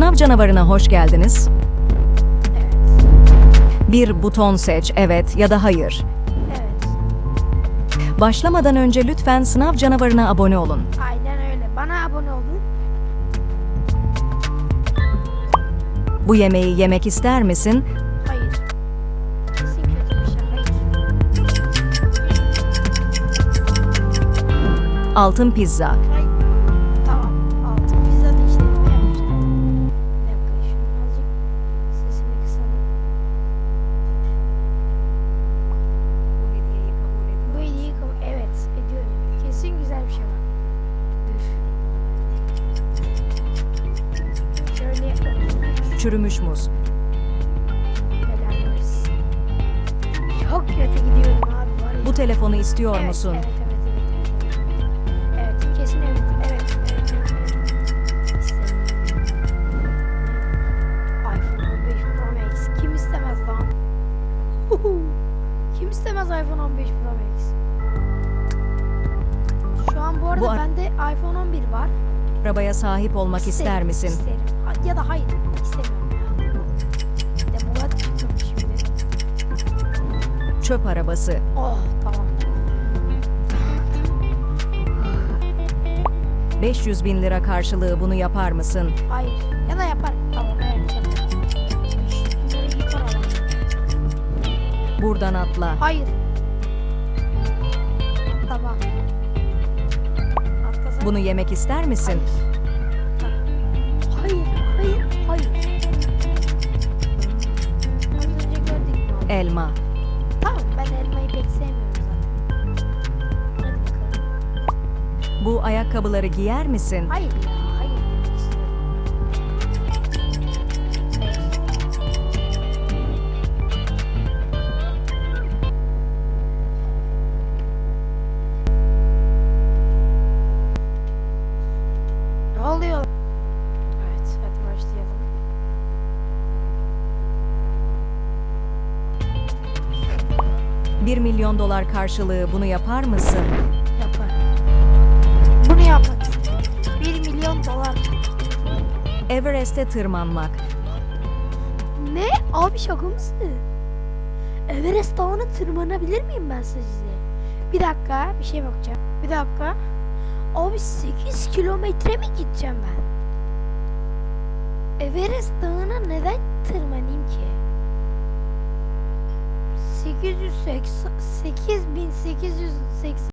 Sınav canavarına hoş geldiniz. Bir buton seç, evet ya da hayır. Başlamadan önce lütfen sınav canavarına abone olun. Aynen öyle. Bana abone olun. Bu yemeği yemek ister misin? Hayır. Kesin kötü bir şey. Hayır. Altın pizza. Çürümüş muz. Çok kötü gidiyorum abi var ya. Bu telefonu istiyor Evet, musun? Evet, evet, evet, evet. Evet, kesin evet. Evet, evet, evet. evet. İstemiyorum. iPhone 15 Pro Max. Kim istemez lan? Kim istemez iPhone 15 Pro Max? Şu an bu arada Bu ar- bende iPhone 11 var. Arabaya sahip olmak ister İsterim, misin? İsterim. Ya da hayır. istemiyorum ya. De Murat şimdi. Çöp arabası. Oh tamam. 500 bin lira karşılığı bunu yapar mısın? Hayır. Ya da yapar. Tamam evet. Buradan atla. Hayır. Tamam. Bunu yemek ister misin? Hayır. Hayır. Hayır. Az önce gördük? Elma. Tamam ben elmayı pek sevmiyorum zaten. Hadi bakalım. Bu ayakkabıları giyer misin? Hayır ya. Ne oluyor? Evet, hadi başlayalım. Bir milyon dolar karşılığı bunu yapar mısın? Yapar. Bunu istiyorum. 1 milyon dolar. Everest'e tırmanmak. Ne? Abi şaka mısın? Everest Dağı'na tırmanabilir miyim ben sizce? Bir dakika bir şey bakacağım. Bir dakika. Abi 8 kilometre mi gideceğim ben? Everest Dağı'na neden tırmanayım ki? 880 8880